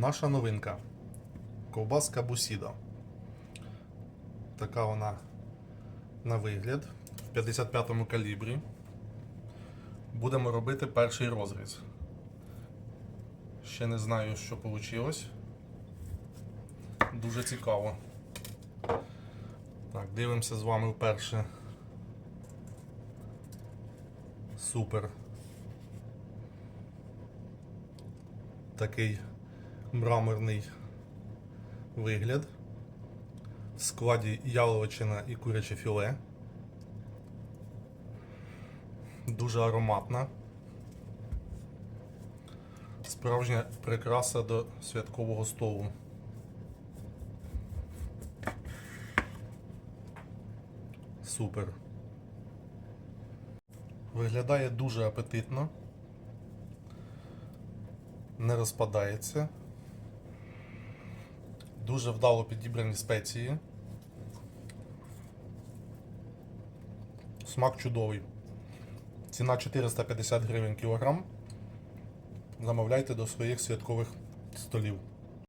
Наша новинка. Ковбаска Бусіда. Така вона на вигляд. В 55-му калібрі. Будемо робити перший розріз. Ще не знаю, що вийшло. Дуже цікаво. Так, дивимося з вами вперше. Супер. Такий мраморний вигляд. В складі яловичина і куряче філе. Дуже ароматна. Справжня прикраса до святкового столу. Супер. Виглядає дуже апетитно. Не розпадається. Дуже вдало підібрані спеції. Смак чудовий. Ціна 450 гривень кілограм. Замовляйте до своїх святкових столів.